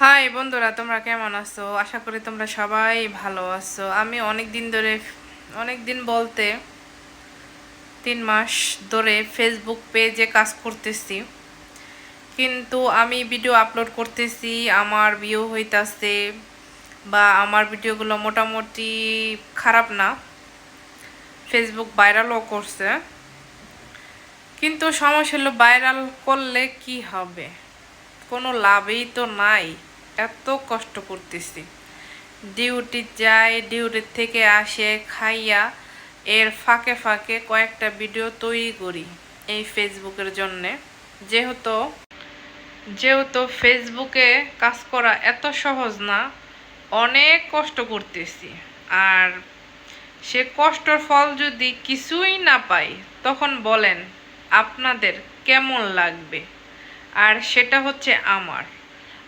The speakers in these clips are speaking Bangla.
হাই বন্ধুরা, তোমরা কেমন আছো? আশা করি তোমরা সবাই ভালো আছো। আমি অনেক দিন ধরে অনেক দিন বলতে তিন মাস ধরে ফেসবুক পেজে কাজ করতেছি। কিন্তু আমি ভিডিও আপলোড করতেছি, আমার ভিউ হইতাছে বা আমার ভিডিওগুলো মোটামুটি খারাপ না। ফেসবুক ভাইরালও করছে। কিন্তু সমস্যা হলো ভাইরাল করলে কি হবে? কোনো লাভই তো নাই। এত কষ্ট করতেছি। ডিউটি যাই ডিউটির থেকে আসে, খাইয়া এর ফাঁকে ফাঁকে কয়েকটা ভিডিও তৈরি করি এই ফেসবুকের জন্যে। যেহেতু যেহেতু ফেসবুকে কাজ করা এত সহজ না, অনেক কষ্ট করতেছি। আর সে কষ্টর ফল যদি কিছুই না পাই, তখন বলেন, আপনাদের কেমন লাগবে? আর সেটা হচ্ছে আমার।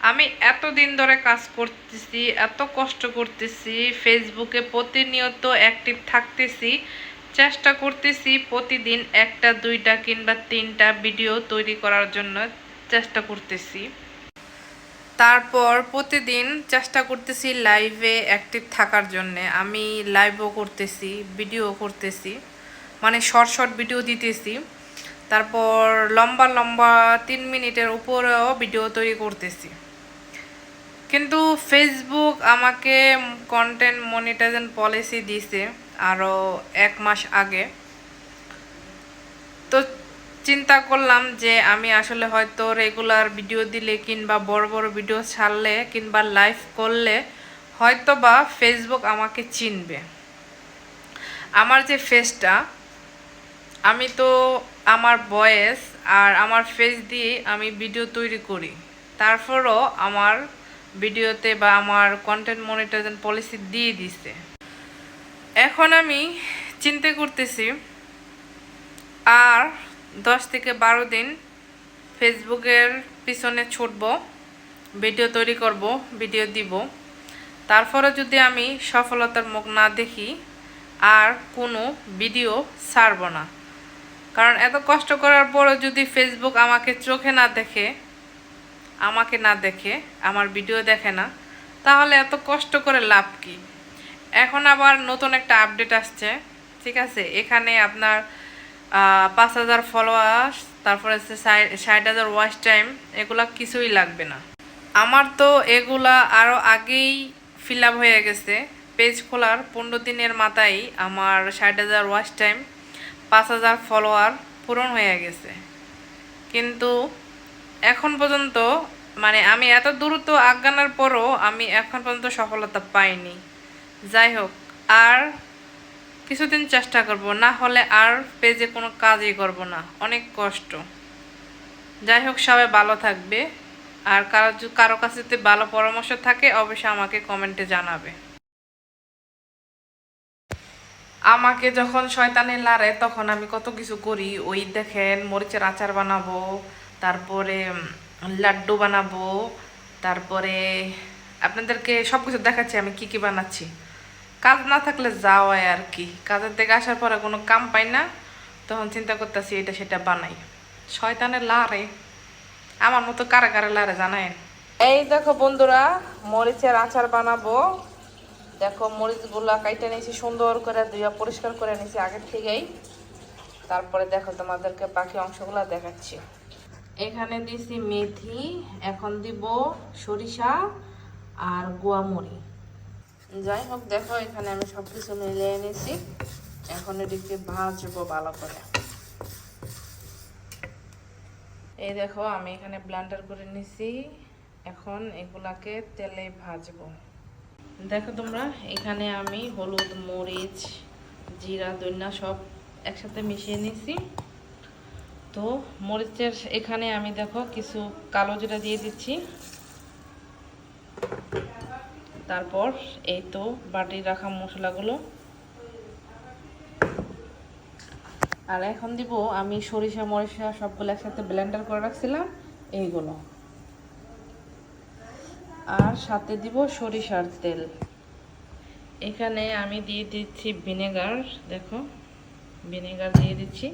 আমি এতদিন ধরে কাজ করতেছি, এত কষ্ট করতেছি ফেসবুকে প্রতিনিয়ত অ্যাক্টিভ থাকতেছি, চেষ্টা করতেছি প্রতিদিন একটা, দুইটা কিংবা তিনটা ভিডিও তৈরি করার জন্য চেষ্টা করতেছি। তারপর প্রতিদিন চেষ্টা করতেছি লাইভে অ্যাক্টিভ থাকার জন্যে। আমি লাইভও করতেছি ভিডিও করতেছি মানে শর্ট শর্ট ভিডিও দিতেছি। তারপর লম্বা লম্বা তিন মিনিটের উপরেও ভিডিও তৈরি করতেছি। কিন্তু ফেসবুক আমাকে কন্টেন্ট মনিটাইজেশন পলিসি দিছে আরও এক মাস আগে। তো চিন্তা করলাম যে আমি আসলে হয়তো রেগুলার ভিডিও দিলে কিংবা বড় বড় ভিডিও ছাড়লে কিংবা লাইভ করলে হয়তো বা ফেসবুক আমাকে চিনবে। আমার যে ফেসটা আমি তো আমার বয়েস আর আমার ফেস দিয়ে আমি ভিডিও তৈরি করি। তারপরও আমার ভিডিওতে বা আমার কন্টেন্ট মনিটাইজেশন পলিসি দিয়ে দিছে। এখন আমি চিন্তা করতেছি, আর দশ থেকে বারো দিন ফেসবুকের পিছনে ছুটব, ভিডিও তৈরি করব, ভিডিও দিব। তারপরে যদি আমি সফলতার মুখ না দেখি, আর কোনো ভিডিও ছাড়ব না। কারণ এত কষ্ট করার পরও যদি ফেসবুক আমাকে চোখে না দেখে আমাকে না দেখে, আমার ভিডিও দেখে না, তাহলে এত কষ্ট করে লাভ কি? এখন আবার নতুন একটা আপডেট আসছে, ঠিক আছে? এখানে আপনার পাঁচ হাজার ফলোয়ার্স তারপরে হচ্ছে ষাট হাজার ওয়াচ টাইম এগুলা কিছুই লাগবে না। আমার তো এগুলা আরও আগেই ফিল আপ হয়ে গেছে পেজ খোলার পনেরো দিনের মাথায় আমার ষাট হাজার ওয়াচ টাইম পাঁচ হাজার ফলোয়ার পূরণ হয়ে গেছে। কিন্তু এখন পর্যন্ত মানে আমি এত দ্রুত আজ্ঞানার পরও আমি এখন পর্যন্ত সফলতা পাইনি। যাই হোক, আর কিছুদিন চেষ্টা করব, না হলে আর পেজে কোনো কাজই করব না। অনেক কষ্ট। যাই হোক, সবাই ভালো থাকবে। আর কারও কারও কাছে যদি ভালো পরামর্শ থাকে, অবশ্যই আমাকে কমেন্টে জানাবে। আমাকে যখন শয়তানে লারে, তখন আমি কত কিছু করি। ওই দেখেন, মরিচের আচার বানাবো তারপরে লাড্ডু বানাবো, তারপরে আপনাদেরকে সব কিছু দেখাচ্ছি, আমি কি কি বানাচ্ছি। কাজ না থাকলে যাওয়াই আর কি। কাজের থেকে আসার পরে কোনো কাম পাই না, তখন চিন্তা করতেছি এটা সেটা বানাই। শয়তানের লারে। আমার মতো কারা কারে লারে জানায় এই দেখো বন্ধুরা, মরিচের আচার বানাবো। দেখো মরিচগুলো কাইটে নিয়েছি, সুন্দর করে ধুয়া পরিষ্কার করে নিয়েছি আগের থেকেই। তারপরে দেখো তোমাদেরকে বাকি অংশগুলো দেখাচ্ছি। এখানে দিছি মেথি, এখন দিব সরিষা আর গোয়ামরি যাই হোক, দেখো এখানে আমি সব কিছু মিলিয়ে এনেছি এখন এদিকে ভাজবো ভালো করে। এই দেখো, আমি এখানে ব্লান্ডার করে নিছি। এখন এগুলাকে তেলে ভাজবো। দেখো তোমরা, এখানে আমি হলুদ, মরিচ, জিরা দইনা সব একসাথে মিশিয়ে নিছি। তো মরিচের এখানে আমি দেখো কিছু কালো জিরা দিয়ে দিচ্ছি। তারপর এই তো বাটি রাখা মশলাগুলো। আর এখন দিব আমি সরিষা মরিষা সবগুলো একসাথে ব্লেন্ডার করে রাখছিলাম, এইগুলো। আর সাথে দিব সরিষার তেল। এখানে আমি দিয়ে দিচ্ছি ভিনেগার, দেখো। ভিনেগার দিয়ে দিচ্ছি।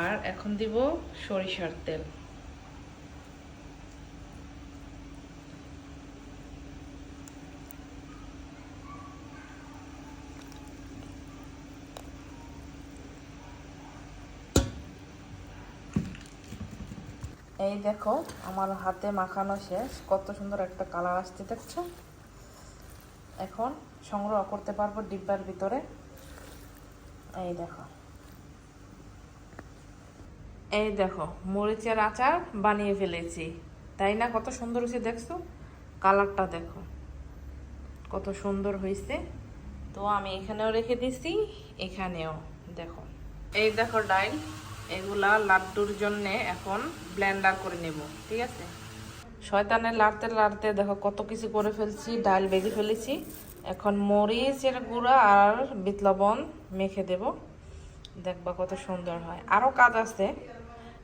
আর এখন দিব সরিষার তেল। এই দেখো, আমার হাতে মাখানো শেষ। কত সুন্দর একটা কালার আসতে দেখছ? এখন সংগ্রহ করতে পারব ডিব্বার ভিতরে। এই দেখো। এই দেখো, মরিচের আচার বানিয়ে ফেলেছি। তাই না? কত সুন্দর হয়েছে, দেখছ? কালারটা দেখো। কত সুন্দর হয়েছে। তো আমি এখানেও রেখে দিছি, এখানেও। দেখো, এই দেখো ডাইল, এগুলা লাড্ডুর জন্য এখন ব্লেন্ডার করে নেব, ঠিক আছে? শয়তানের লাড়তে লাড়তে দেখো কত কিছু করে ফেলছি ডাল বেজে ফেলেছি। এখন মরিচের গুঁড়া আর বিট লবণ মেখে দেব। দেখবা কত সুন্দর হয়। আরও কাজ আছে।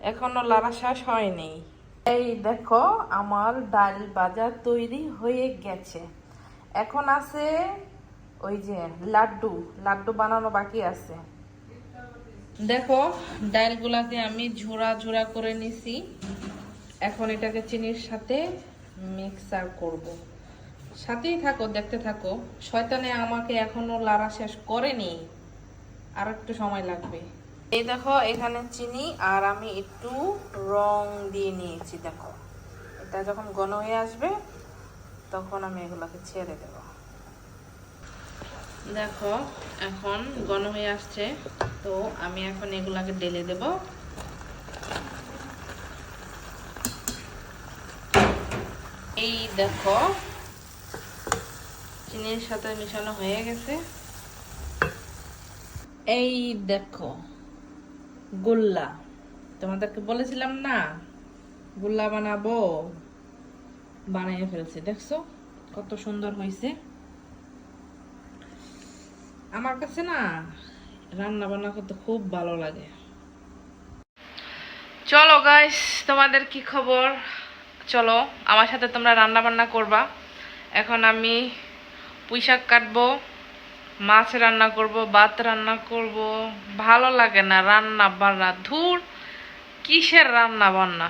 এখনও লাড়া শেষ হয়নি। এই দেখো, আমার ডাল বাজার তৈরি হয়ে গেছে। এখন আছে ওই যে লাড্ডু লাড্ডু বানানো বাকি আছে। দেখো, ডালগুলাকে আমি ঝোড়া ঝোড়া করে নিছি। এখন এটাকে চিনির সাথে মিক্সার করব। সাথেই থাকো, দেখতে থাকো। শয়তানে আমাকে এখনও লাড়া শেষ করেনি। আর একটু সময় লাগবে। এই দেখো, এখানে চিনি, আর আমি একটু রং দিয়ে নিয়েছি, দেখো। এটা যখন ঘন হয়ে আসবে, তখন আমি এগুলোকে ছেড়ে দেব। দেখো, এখন ঘন হয়ে আসছে, তো আমি এখন এগুলাকে ঢেলে দেব। এই দেখো, চিনির সাথে মিশানো হয়ে গেছে। এই দেখো গোল্লা। তোমাদেরকে বলেছিলাম না, গোল্লা বানাবো। বানিয়ে ফেলছি, দেখছ? কত সুন্দর হয়েছে আমার কাছে না, রান্না বান্না করতে খুব ভালো লাগে। চলো গাইস তোমাদের কি খবর? চলো, আমার সাথে তোমরা রান্না বান্না করবা। এখন আমি পুঁই শাক কাটবো। মাছ রান্না করব, ভাত রান্না করব, ভালো লাগে না রান্না বান্না। ধুর, কিসের রান্না বান্না?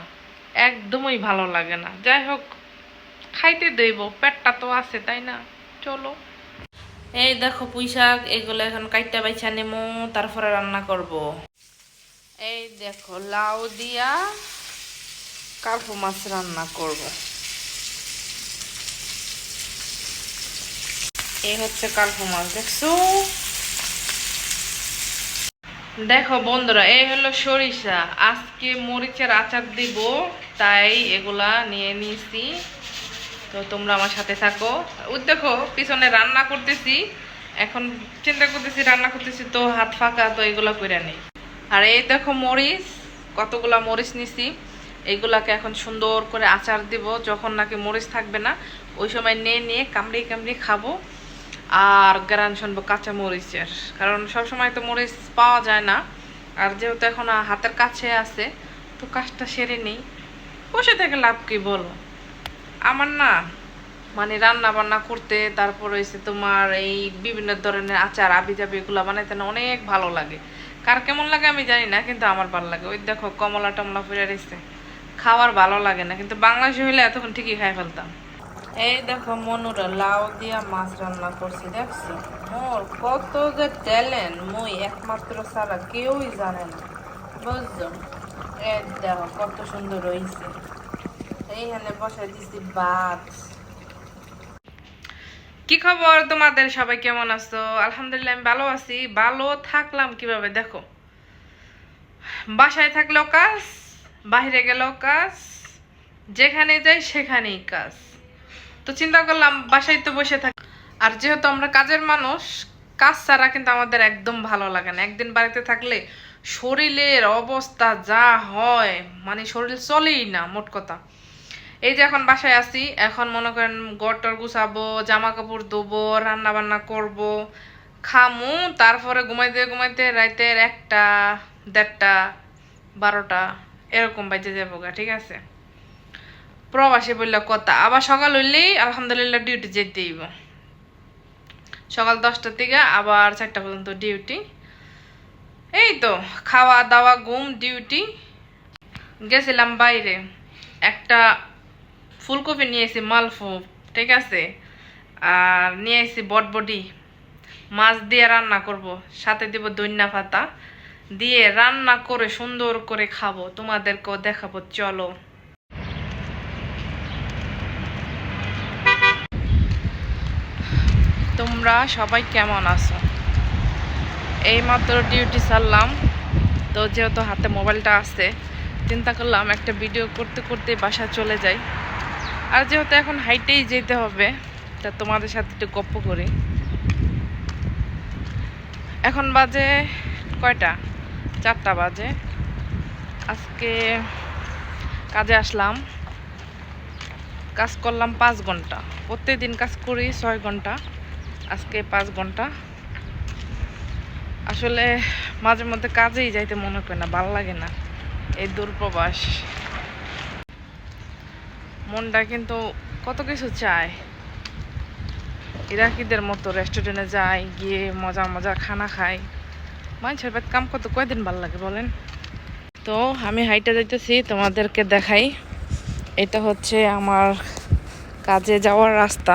একদমই ভালো লাগে না। যাই হোক, খাইতে দেব, পেটটা তো আছে, তাই না? চলো। এই দেখো পুঁই শাক এগুলো এখন কাইটা বাইছা নেমো, তারপরে রান্না করব। এই দেখো লাউ দিয়া কার্পু মাছ রান্না করব। এই হচ্ছে কার্পু মাছ, দেখছ? দেখো বন্ধুরা এই হলো সরিষা। আজকে মরিচের আচার দিব, তাই এগুলা নিয়ে নিয়েছি তো তোমরা আমার সাথে থাকো। দেখো, পিছনে রান্না করতেছি। এখন চিন্তা করতেছি, রান্না করতেছি, তো হাত ফাঁকা, তো এগুলো করে নেই। আর এই দেখো মরিচ, কতগুলা মরিচ নিছি। এইগুলাকে এখন সুন্দর করে আচার দিব, যখন নাকি মরিচ থাকবে না, ওই সময় নিয়ে নিয়ে কামড়ি কামড়ি খাব। আর গ্রান শুনব কাঁচা মরিচের। কারণ সব সময় তো মরিচ পাওয়া যায় না। আর যেহেতু এখন হাতের কাছে আছে, তো কাজটা সেরে নেই। বসে থেকে লাভ কি বলো? আমার না মানে রান্না বান্না করতে, তারপর হয়েছে তোমার এই বিভিন্ন ধরনের আচার আবি জাবি এগুলো বানাইতে না অনেক ভালো লাগে। কার কেমন লাগে আমি জানি না, কিন্তু আমার ভালো লাগে। ওই দেখো কমলা টমলা ফিরে রয়েছে খাওয়ার ভালো লাগে না, কিন্তু বাংলাদেশে হইলে এতক্ষণ ঠিকই খাই ফেলতাম। এই দেখো মনুরা লাউ দিয়া মাছ রান্না করছি, দেখছি। মোর কত যে ট্যালেন্ট মই একমাত্র ছাড়া কেউই জানে না। বুঝছ? এই দেখো, কত সুন্দর রয়েছে এইখানে বসাই দিছি ভাত। কি খবর তোমাদের? সবাই কেমন আছো? আলহামদুলিল্লাহ, আমি ভালো আছি। ভালো থাকলাম কীভাবে? দেখো। বাসায় থাকলেও কাজ, বাইরে গেলেও কাজ, যেখানে যাই সেখানেই কাজ। তো চিন্তা করলাম বাসায় তো বসে থাক। আর যেহেতু আমরা কাজের মানুষ, কাজ ছাড়া কিন্তু আমাদের একদম ভালো লাগে না। একদিন বাড়িতে থাকলে শরীরের অবস্থা যা হয় মানে শরীর চলেই না, মোট কথা। এই যে এখন বাসায় আছি, এখন মনে করেন গটর গুছাবো জামা কাপড় ধোবো রান্না বান্না করব, খামু, তারপরে ঘুমাইতে ঘুমাইতে রাতের একটা দেড়টা, বারোটা, এরকম বাজে যাব গা, ঠিক আছে? প্রবাসী বললে কথা। আবার সকাল হইলেই আলহামদুলিল্লাহ ডিউটি যেতে হইব। সকাল দশটার থেকে আবার চারটা পর্যন্ত ডিউটি এই তো, খাওয়া দাওয়া, ঘুম ডিউটি গেছিলাম বাইরে। একটা ফুলকপি নিয়েছি মালফু ঠিক আছে? আর নিয়ে এসেছি বটবডি মাছ দিয়ে রান্না করব। সাথে দিব দইন্না পাতা। দিয়ে রান্না করে সুন্দর করে খাব। তোমাদেরকেও দেখাবো, চলো। তোমরা সবাই কেমন আছো? এই মাত্র ডিউটি সারলাম। তো যেহেতু হাতে মোবাইলটা আছে, চিন্তা করলাম একটা ভিডিও করতে করতে বাসা চলে যাই। আর যেহেতু এখন হাইটেই যেতে হবে, তা তোমাদের সাথে একটু গপ্প করি। এখন বাজে কয়টা? চারটা বাজে। আজকে কাজে আসলাম। কাজ করলাম পাঁচ ঘণ্টা। প্রত্যেকদিন কাজ করি ছয় ঘণ্টা। আজকে পাঁচ ঘণ্টা। আসলে মাঝে মধ্যে কাজেই যাইতে মনে করে না, ভালো লাগে না এই দূরপ্রবাস। মনটা কিন্তু কত কিছু চায়। ইরাকিদের মতো রেস্টুরেন্টে যাই, গিয়ে মজা মজা খানা খাই। মানুষের পেট কাম করতে কয়দিন ভালো লাগে বলেন? তো আমি হাইটে যাইতেছি, তোমাদেরকে দেখাই। এটা হচ্ছে আমার কাজে যাওয়ার রাস্তা।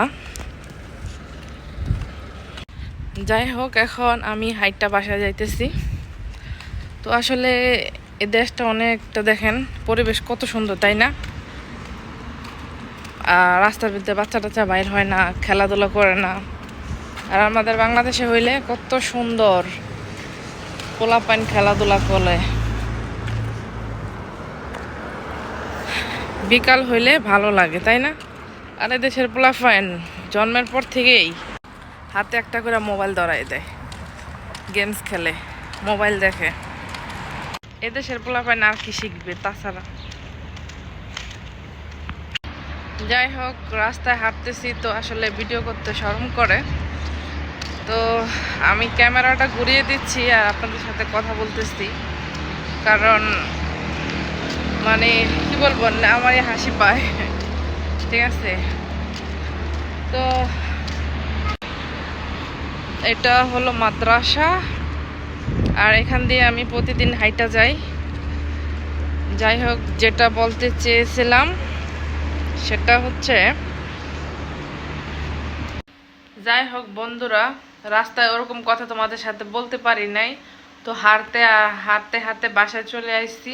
যাই হোক এখন আমি হাইটটা বাসায় যাইতেছি। তো আসলে এ দেশটা অনেকটা দেখেন, পরিবেশ কত সুন্দর, তাই না? আর রাস্তার ভিতরে বাচ্চা টাচ্চা বাইর হয় না, খেলাধুলা করে না। আর আমাদের বাংলাদেশে হইলে কত সুন্দর পোলাপাইন খেলাধুলা করে বিকাল হইলে ভালো লাগে, তাই না? আর দেশের পোলাপাইন জন্মের পর থেকেই হাতে একটা করে মোবাইল ধরাই দেয়। গেমস খেলে। মোবাইল দেখে। এদেশের পোলাপাইন আর কি শিখবে তাছাড়া। যাই হোক, রাস্তায় হাঁটতেছি তো আসলে ভিডিও করতে শরম করে। তো আমি ক্যামেরাটা ঘুরিয়ে দিচ্ছি আর আপনাদের সাথে কথা বলতেছি। কারণ মানে কি বলব, না, আমারই হাসি পায়। ঠিক আছে? তো এটা হলো মাদ্রাসা। আর এখান দিয়ে আমি প্রতিদিন হাইটা যাই। যাই হোক, যেটা বলতে চেয়েছিলাম, সেটা হচ্ছে, যাই হোক বন্ধুরা, রাস্তায় ওরকম কথা তোমাদের সাথে বলতে পারি নাই। তো হাঁটতে হাঁটতে হাঁটতে বাসায় চলে আসছি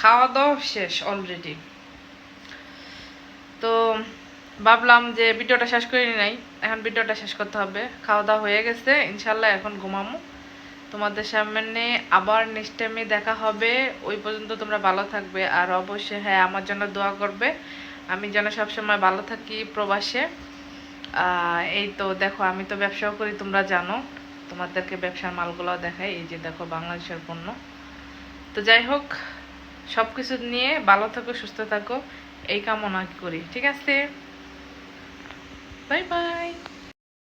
খাওয়া দাওয়া শেষ অলরেডি তো ভাবলাম যে ভিডিওটা শেষ করে নাই। এখন ভিডিওটা শেষ করতে হবে। খাওয়া দাওয়া হয়ে গেছে। ইনশাল্লাহ এখন ঘুমামো। তোমাদের সামনে আবার নেক্সট টাইমে দেখা হবে। ওই পর্যন্ত তোমরা ভালো থাকবে। আর অবশ্যই হ্যাঁ আমার জন্য দোয়া করবে। আমি যেন সবসময় ভালো থাকি প্রবাসে। এই তো দেখো, আমি তো ব্যবসাও করি, তোমরা জানো। তোমাদেরকে ব্যবসার মালগুলো দেখাই। এই যে দেখো, বাংলাদেশের পণ্য। তো যাই হোক সব কিছু নিয়ে ভালো থাকো, সুস্থ থাকো। এই কামনা করি। ঠিক আছে? Bye-bye.